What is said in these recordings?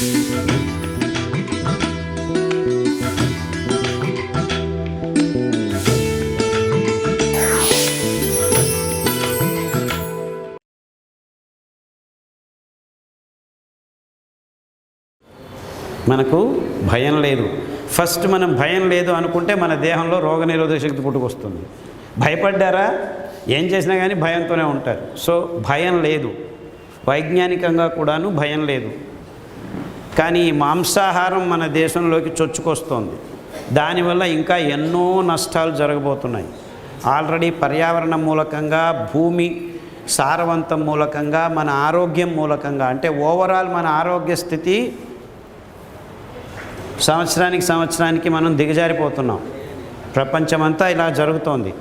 మనకు భయం లేదు. ఫస్ట్ మనం భయం లేదు అనుకుంటే మన దేహంలో రోగనిరోధక శక్తి పుట్టుకొస్తుంది. భయపడ్డారా? ఏం చేసినా కానీ భయంతోనే ఉంటారు. సో భయం లేదు. వైజ్ఞానికంగా కూడాను భయం లేదు. కానీ ఈ మాంసాహారం మన దేశంలోకి చొచ్చుకొస్తోంది. దానివల్ల ఇంకా ఎన్నో నష్టాలు జరగబోతున్నాయి. ఆల్రెడీ పర్యావరణ మూలకంగా భూమి సారవంతం మూలకంగా మన ఆరోగ్యం మూలకంగా అంటే ఓవరాల్ మన ఆరోగ్య స్థితి సంవత్సరానికి సంవత్సరానికి మనం దిగజారిపోతున్నాం. ప్రపంచమంతా ఇలా జరుగుతోంది.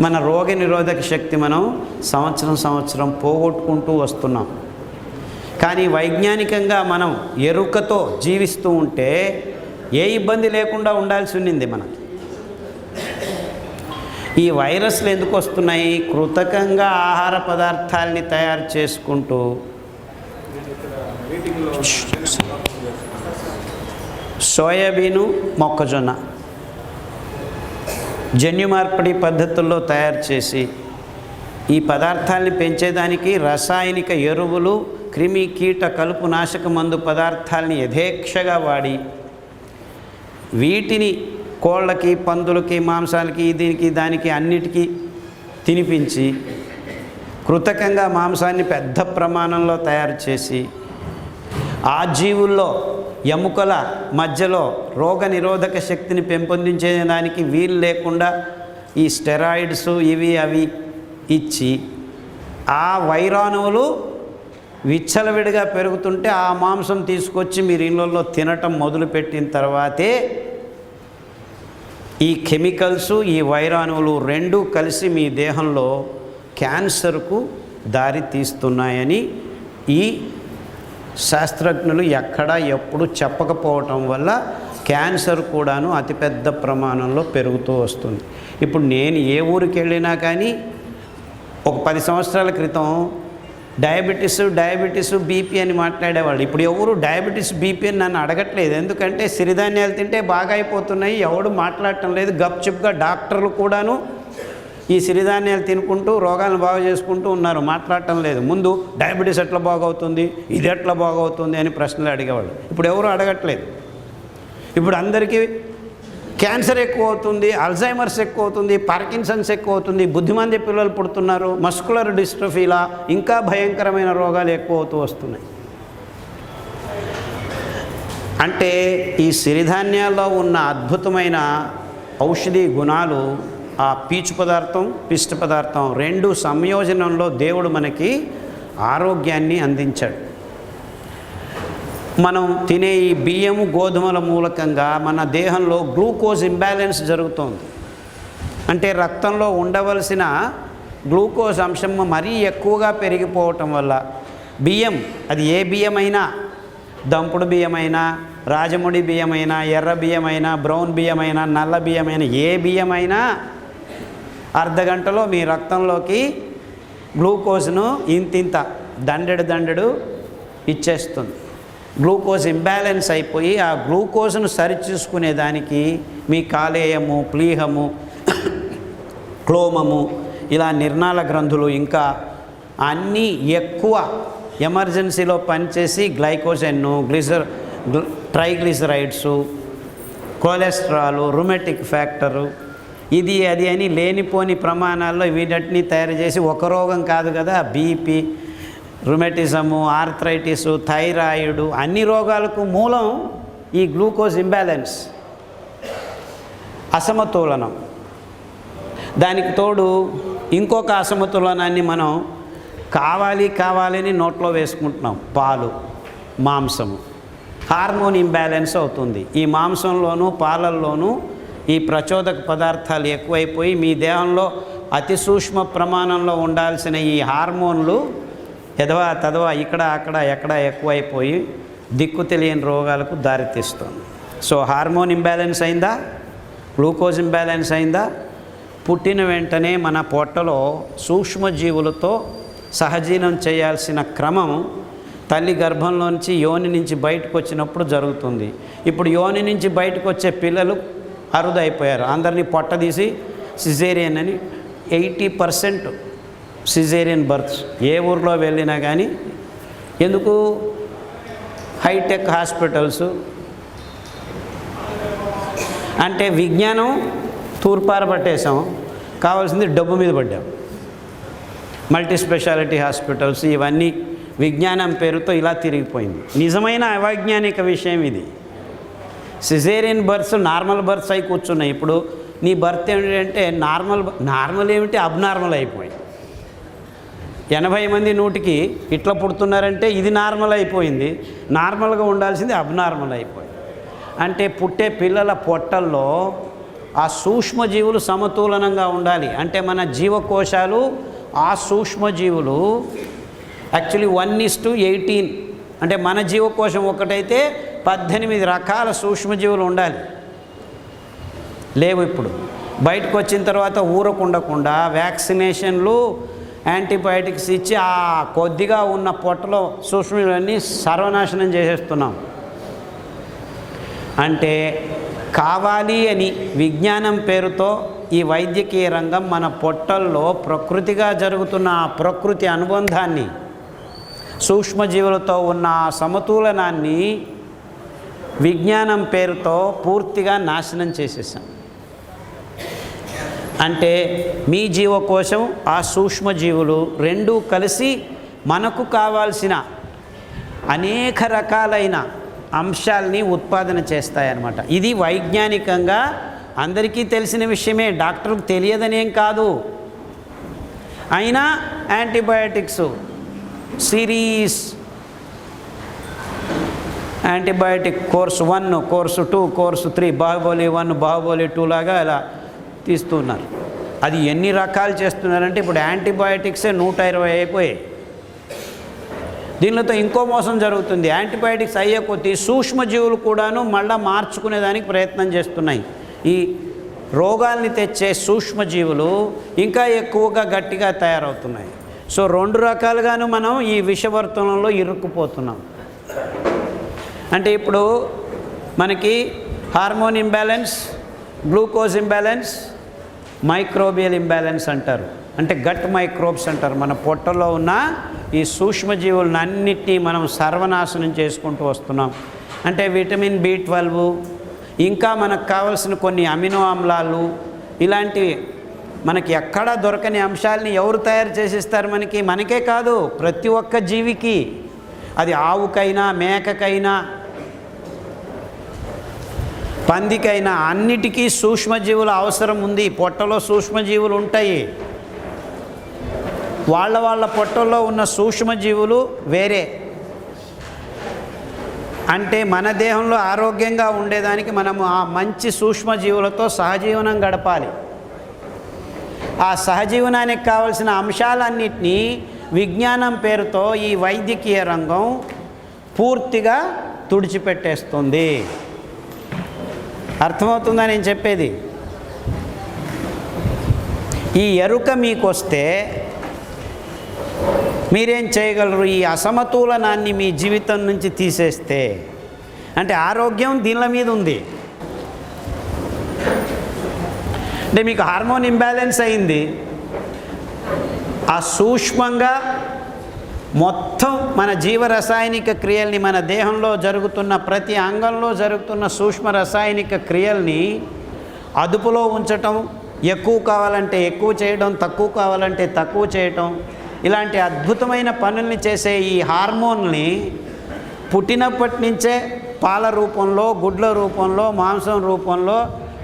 మన రోగ నిరోధక శక్తి మనం సంవత్సరం సంవత్సరం పోగొట్టుకుంటూ వస్తున్నాం. కానీ వైజ్ఞానికంగా మనం ఎరుకతో జీవిస్తూ ఉంటే ఏ ఇబ్బంది లేకుండా ఉండాల్సి ఉన్నింది మనకి. ఈ వైరస్లు ఎందుకు వస్తున్నాయి? కృతకంగా ఆహార పదార్థాలని తయారు చేసుకుంటూ. సోయాబీను మొక్కజొన్న జన్యు మార్పిడి పద్ధతుల్లో తయారు చేసి ఈ పదార్థాలని పెంచేదానికి రసాయనిక ఎరువులు క్రిమి కీట కలుపు నాశక మందు పదార్థాలని యథేక్షగా వాడి వీటిని కోళ్ళకి పందులకి మాంసాలకి దీనికి దానికి అన్నిటికీ తినిపించి కృతకంగా మాంసాన్ని పెద్ద ప్రమాణంలో తయారు చేసి ఆ జీవుల్లో ఎముకల మధ్యలో రోగ నిరోధక శక్తిని పెంపొందించేదానికి వీలు లేకుండా ఈ స్టెరాయిడ్స్ ఇవి అవి ఇచ్చి ఆ వైరాణువులు విచ్చలవిడిగా పెరుగుతుంటే ఆ మాంసం తీసుకొచ్చి మీరు ఇళ్ళల్లో తినటం మొదలుపెట్టిన తర్వాతే ఈ కెమికల్స్ ఈ వైరాణువులు రెండూ కలిసి మీ దేహంలో క్యాన్సర్కు దారి తీస్తున్నాయని ఈ శాస్త్రజ్ఞులు ఎక్కడ ఎప్పుడు చెప్పకపోవటం వల్ల క్యాన్సర్ కూడాను అతిపెద్ద ప్రమాణంలో పెరుగుతూ వస్తుంది. ఇప్పుడు నేను ఏ ఊరికి వెళ్ళినా కానీ ఒక పది సంవత్సరాల క్రితం డయాబెటీస్ డయాబెటీస్ బీపీ అని మాట్లాడేవాళ్ళు. ఇప్పుడు ఎవరు డయాబెటీస్ బీపీ అని నన్ను అడగట్లేదు. ఎందుకంటే సిరిధాన్యాలు తింటే బాగా అయిపోతున్నాయి. ఎవడు మాట్లాడటం లేదు. గప్చుప్గా డాక్టర్లు కూడాను ఈ సిరిధాన్యాలు తినుకుంటూ రోగాలను బాగు చేసుకుంటూ ఉన్నారు. మాట్లాడటం లేదు. ముందు డయాబెటీస్ ఎట్లా బాగవుతుంది? ఇది ఎట్లా బాగవుతుంది అని ప్రశ్నలు అడిగేవాళ్ళు. ఇప్పుడు ఎవరు అడగట్లేదు. ఇప్పుడు అందరికీ క్యాన్సర్ ఎక్కువ అవుతుంది అల్జైమర్స్ ఎక్కువ అవుతుంది పార్కిన్సన్స్ ఎక్కువ అవుతుంది బుద్ధిమంది పిల్లలు పుడుతున్నారు మస్కులర్ డిస్ట్రఫీలా ఇంకా భయంకరమైన రోగాలు ఎక్కువ అవుతూ వస్తున్నాయి. అంటే ఈ సిరిధాన్యాల్లో ఉన్న అద్భుతమైన ఔషధి గుణాలు ఆ పీచు పదార్థం పిష్ట పదార్థం రెండు సంయోజనంలో దేవుడు మనకి ఆరోగ్యాన్ని అందించాడు. మనం తినే ఈ బియ్యము గోధుమల మూలకంగా మన దేహంలో గ్లూకోజ్ ఇంబ్యాలెన్స్ జరుగుతోంది. అంటే రక్తంలో ఉండవలసిన గ్లూకోజ్ అంశం మరీ ఎక్కువగా పెరిగిపోవటం వల్ల బియ్యం అది ఏ బియ్యమైనా దంపుడు బియ్యమైనా రాజముడి బియ్యమైనా ఎర్ర బియ్యమైనా బ్రౌన్ బియ్యమైనా నల్ల బియ్యమైనా ఏ బియ్యమైనా అర్ధ గంటలో మీ రక్తంలోకి గ్లూకోజ్ను ఇంతింత దండెడు దండెడు ఇచ్చేస్తుంది. గ్లూకోజ్ ఇంబ్యాలెన్స్ అయిపోయి ఆ గ్లూకోజ్ను సరిచూసుకునే దానికి మీ కాలేయము ప్లీహము క్లోమము ఇలా నిర్ణాల గ్రంథులు ఇంకా అన్నీ ఎక్కువ ఎమర్జెన్సీలో పనిచేసి గ్లైకోజెన్ను గ్లిజర్ ట్రైగ్లిజరైడ్సు కొలెస్ట్రాలు రుమెటిక్ ఫ్యాక్టరు ఇది అది అని లేనిపోని ప్రమాణాల్లో వీటన్నిటిని తయారు చేసి ఒక రోగం కాదు కదా బీపీ రుమెటిజము ఆర్థరైటిస్ థైరాయిడ్ అన్ని రోగాలకు మూలం ఈ గ్లూకోజ్ ఇంబ్యాలెన్స్ అసమతులనం. దానికి తోడు ఇంకొక అసమతులనాన్ని మనం కావాలి కావాలని నోట్లో వేసుకుంటున్నాం. పాలు మాంసము. హార్మోన్ ఇంబ్యాలెన్స్ అవుతుంది. ఈ మాంసంలోనూ పాలల్లోనూ ఈ ప్రచోదక పదార్థాలు ఎక్కువైపోయి మీ దేహంలో అతి సూక్ష్మ ప్రమాణంలో ఉండాల్సిన ఈ హార్మోన్లు ఎదవా తదవా ఇక్కడ అక్కడ ఎక్కడ ఎక్కువైపోయి దిక్కు తెలియని రోగాలకు దారితీస్తుంది. సో హార్మోన్ ఇంబ్యాలెన్స్ అయిందా? గ్లూకోజ్ ఇంబ్యాలెన్స్ అయిందా? పుట్టిన వెంటనే మన పొట్టలో సూక్ష్మజీవులతో సహజీవనం చేయాల్సిన క్రమం తల్లి గర్భంలోంచి యోని నుంచి బయటకు వచ్చినప్పుడు జరుగుతుంది. ఇప్పుడు యోని నుంచి బయటకు వచ్చే పిల్లలు అరుదైపోయారు. అందరినీ పొట్ట తీసి సిజేరియన్ అని ఎయిటీ పర్సెంట్ సిజేరియన్ బర్త్స్ ఏ ఊర్లో వెళ్ళినా కానీ ఎందుకు హైటెక్ హాస్పిటల్స్? అంటే విజ్ఞానం తూర్పార పట్టేసాం కావాల్సింది డబ్బు మీద పడ్డాం. మల్టీ స్పెషాలిటీ హాస్పిటల్స్ ఇవన్నీ విజ్ఞానం పేరుతో ఇలా తిరిగిపోయింది. నిజమైన అవైజ్ఞానిక విషయం ఇది. సిజేరియన్ బర్త్స్ నార్మల్ బర్త్స్ అయి కూర్చున్నాయి. ఇప్పుడు నీ బర్త్ ఏంటంటే నార్మల్ నార్మల్ ఏమిటి? అబ్నార్మల్ అయిపోయింది ఎనభై మంది నూటికి ఇట్లా పుడుతున్నారంటే ఇది నార్మల్ అయిపోయింది. నార్మల్గా ఉండాల్సింది అబ్నార్మల్ అయిపోయింది. అంటే పుట్టే పిల్లల పొట్టల్లో ఆ సూక్ష్మజీవులు సమతులనంగా ఉండాలి. అంటే మన జీవకోశాలు ఆ సూక్ష్మజీవులు actually one is to eighteen అంటే మన జీవకోశం ఒకటైతే పద్దెనిమిది రకాల సూక్ష్మజీవులు ఉండాలి. లేవు ఇప్పుడు. బయటకు వచ్చిన తర్వాత ఊరకుండకుండా వ్యాక్సినేషన్లు యాంటీబయాటిక్స్ ఇచ్చి ఆ కొద్దిగా ఉన్న పొట్టలో సూక్ష్మజీవులన్నీ సర్వనాశనం చేసేస్తున్నాం. అంటే కావాలి అని విజ్ఞానం పేరుతో ఈ వైద్యకీయ రంగం మన పొట్టల్లో ప్రకృతిగా జరుగుతున్న ఆ ప్రకృతి అనుబంధాన్ని సూక్ష్మజీవులతో ఉన్న ఆ సమతులనాన్ని విజ్ఞానం పేరుతో పూర్తిగా నాశనం చేసేసాం. అంటే మీ జీవకోశం ఆ సూక్ష్మజీవులు రెండూ కలిసి మనకు కావాల్సిన అనేక రకాలైన అంశాలని ఉత్పాదన చేస్తాయన్నమాట. ఇది వైజ్ఞానికంగా అందరికీ తెలిసిన విషయమే. డాక్టర్కు తెలియదనేం కాదు. అయినా antibiotics series antibiotic course one course two course three Baahubali one Baahubali two లాగా ఇలా తీస్తున్నారు. అది ఎన్ని రకాలు చేస్తున్నారంటే ఇప్పుడు యాంటీబయాటిక్సే నూట ఇరవై అయిపోయాయి. దీనితో ఇంకో మోసం జరుగుతుంది. యాంటీబయాటిక్స్ అయ్యే కొద్దీ సూక్ష్మజీవులు కూడాను మళ్ళీ మార్చుకునేదానికి ప్రయత్నం చేస్తున్నాయి. ఈ రోగాల్ని తెచ్చే సూక్ష్మజీవులు ఇంకా ఎక్కువగా గట్టిగా తయారవుతున్నాయి. సో రెండు రకాలుగాను మనం ఈ విషవర్తనంలో ఇరుక్కుపోతున్నాం. అంటే ఇప్పుడు మనకి hormone imbalance glucose imbalance microbial imbalance అంటారు. అంటే గట్ మైక్రోబ్స్ అంటారు. మన పొట్టలో ఉన్న ఈ సూక్ష్మజీవులను అన్నిటినీ మనం సర్వనాశనం చేసుకుంటూ వస్తున్నాం. అంటే విటమిన్ బి ట్వెల్వ్ ఇంకా మనకు కావలసిన కొన్ని అమినో ఆమ్లాలు ఇలాంటివి మనకి ఎక్కడా దొరకని అంశాలని ఎవరు తయారు చేసిస్తారు మనకి? మనకే కాదు ప్రతి ఒక్క జీవికి. అది ఆవుకైనా మేకకైనా పందికైనా అన్నిటికీ సూక్ష్మజీవుల అవసరం ఉంది. పొట్టలో సూక్ష్మజీవులు ఉంటాయి. వాళ్ళ వాళ్ళ పొట్టల్లో ఉన్న సూక్ష్మజీవులు వేరే. అంటే మన దేహంలో ఆరోగ్యంగా ఉండేదానికి మనము ఆ మంచి సూక్ష్మజీవులతో సహజీవనం గడపాలి. ఆ సహజీవనానికి కావలసిన అంశాలన్నింటినీ విజ్ఞానం పేరుతో ఈ వైద్యకీయ రంగం పూర్తిగా తుడిచిపెట్టేస్తుంది. అర్థమవుతుందా నేను చెప్పేది? ఈ ఎరుక మీకు వస్తే మీరేం చేయగలరు? ఈ అసమతులనాన్ని మీ జీవితం నుంచి తీసేస్తే. అంటే ఆరోగ్యం దీనిల మీద ఉంది. అంటే మీకు హార్మోన్ ఇంబ్యాలెన్స్ అయింది. ఆ సూక్ష్మంగా మొత్తం మన జీవ రసాయనిక క్రియల్ని మన దేహంలో జరుగుతున్న ప్రతి అంగంలో జరుగుతున్న సూక్ష్మ రసాయనిక క్రియల్ని అదుపులో ఉంచటం ఎక్కువ కావాలంటే ఎక్కువ చేయడం తక్కువ కావాలంటే తక్కువ చేయటం ఇలాంటి అద్భుతమైన పనుల్ని చేసే ఈ హార్మోన్ని పుట్టినప్పటి నుంచే పాల రూపంలో గుడ్ల రూపంలో మాంసం రూపంలో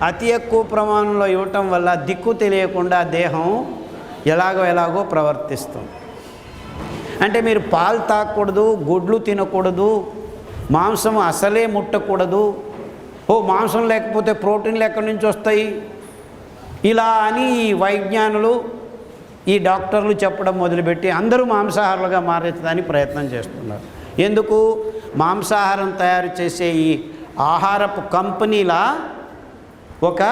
అతి ఎక్కువ ప్రమాణంలో ఇవ్వటం వల్ల దిక్కు తెలియకుండా దేహం ఎలాగో ఎలాగో ప్రవర్తిస్తుంది. అంటే మీరు పాలు తాగకూడదు గుడ్లు తినకూడదు మాంసం అసలే ముట్టకూడదు. ఓ మాంసం లేకపోతే ప్రోటీన్లు ఎక్కడి నుంచి వస్తాయి? ఇలా అని ఈ వైజ్ఞానులు ఈ డాక్టర్లు చెప్పడం మొదలుపెట్టి అందరూ మాంసాహారులుగా మారేదానికి ప్రయత్నం చేస్తున్నారు. ఎందుకు? మాంసాహారం తయారు చేసే ఈ ఆహారపు కంపెనీల ఒక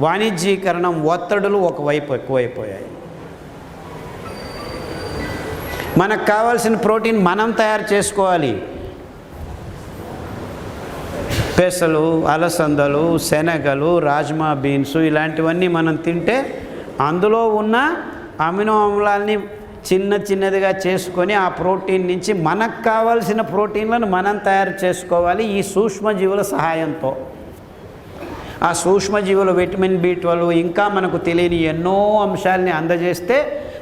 వాణిజ్యీకరణం ఒత్తిడులు ఒకవైపు ఎక్కువైపోయాయి. మనకు కావాల్సిన ప్రోటీన్ మనం తయారు చేసుకోవాలి. పెసలు అలసందలు శనగలు రాజ్మా బీన్స్ ఇలాంటివన్నీ మనం తింటే అందులో ఉన్న అమినో అమ్లాల్ని చిన్న చిన్నదిగా చేసుకొని ఆ ప్రోటీన్ నుంచి మనకు కావాల్సిన ప్రోటీన్లను మనం తయారు చేసుకోవాలి ఈ సూక్ష్మజీవుల సహాయంతో. ఆ సూక్ష్మజీవులు విటమిన్ బి ట్వెల్వ్ ఇంకా మనకు తెలియని ఎన్నో అంశాలని అందజేస్తే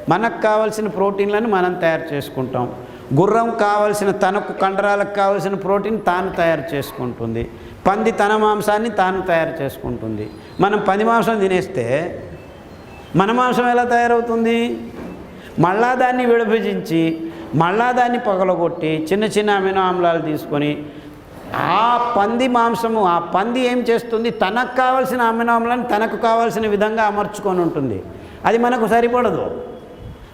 మనకు కావలసిన ప్రోటీన్లను మనం తయారు చేసుకుంటాం. గుర్రం కావలసిన తనకు కండరాలకు కావలసిన ప్రోటీన్ తాను తయారు చేసుకుంటుంది. పంది తన మాంసాన్ని తాను తయారు చేసుకుంటుంది. మనం పంది మాంసం తినేస్తే మన మాంసం ఎలా తయారవుతుంది? మళ్ళా దాన్ని విడభజించి మళ్ళా దాన్ని పగలగొట్టి చిన్న చిన్న అమినో ఆమ్లాలు తీసుకొని ఆ పంది మాంసము ఆ పంది ఏం చేస్తుంది? తనకు కావాల్సిన అమినో ఆమ్లాన్ని తనకు కావాల్సిన విధంగా అమర్చుకొని ఉంటుంది. అది మనకు సరిపడదు.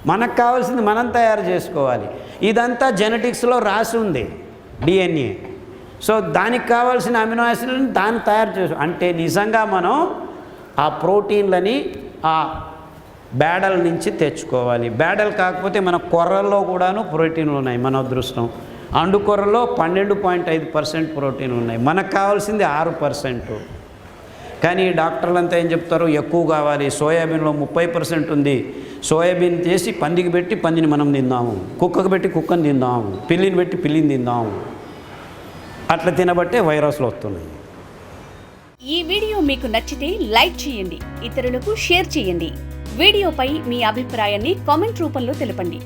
మనకు కావాల్సింది మనం తయారు చేసుకోవాలి. ఇదంతా జెనెటిక్స్లో రాసి ఉంది డిఎన్ఏ. సో దానికి కావాల్సిన అమినో యాసిడ్లను దాన్ని తయారు చేసు అంటే నిజంగా మనం ఆ ప్రోటీన్లని ఆ బేడల నుంచి తెచ్చుకోవాలి. బేడలు కాకపోతే మన కొర్రల్లో కూడాను ప్రోటీన్లు ఉన్నాయి మన అదృష్టం. అండు కొర్రలో పన్నెండు పాయింట్ ఐదు పర్సెంట్ ప్రోటీన్లు ఉన్నాయి. మనకు కావాల్సింది ఆరు పర్సెంట్. కానీ డాక్టర్లు అంతా ఏం చెప్తారు? ఎక్కువ కావాలి. సోయాబీన్లో ముప్పై పర్సెంట్ ఉంది. సోయాబీన్ చేసి పందికి పెట్టి పందిని మనం తిందాము. కుక్కకు పెట్టి కుక్కని తిందాము. పిల్లిని పెట్టి పిల్లిని తిందాము. అట్లా తినబట్టే వైరస్లు వస్తున్నాయి. ఈ వీడియో మీకు నచ్చితే లైక్ చేయండి ఇతరులకు షేర్ చేయండి. వీడియోపై మీ అభిప్రాయాన్ని కామెంట్ రూపంలో తెలపండి.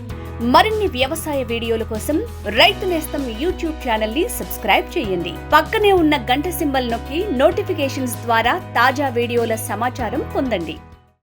మరిన్ని వ్యవసాయ వీడియోల కోసం రైతు నేస్తం యూట్యూబ్ ఛానల్ని సబ్స్క్రైబ్ చేయండి. పక్కనే ఉన్న గంట సింబల్ నొక్కి నోటిఫికేషన్స్ ద్వారా తాజా వీడియోల సమాచారం పొందండి.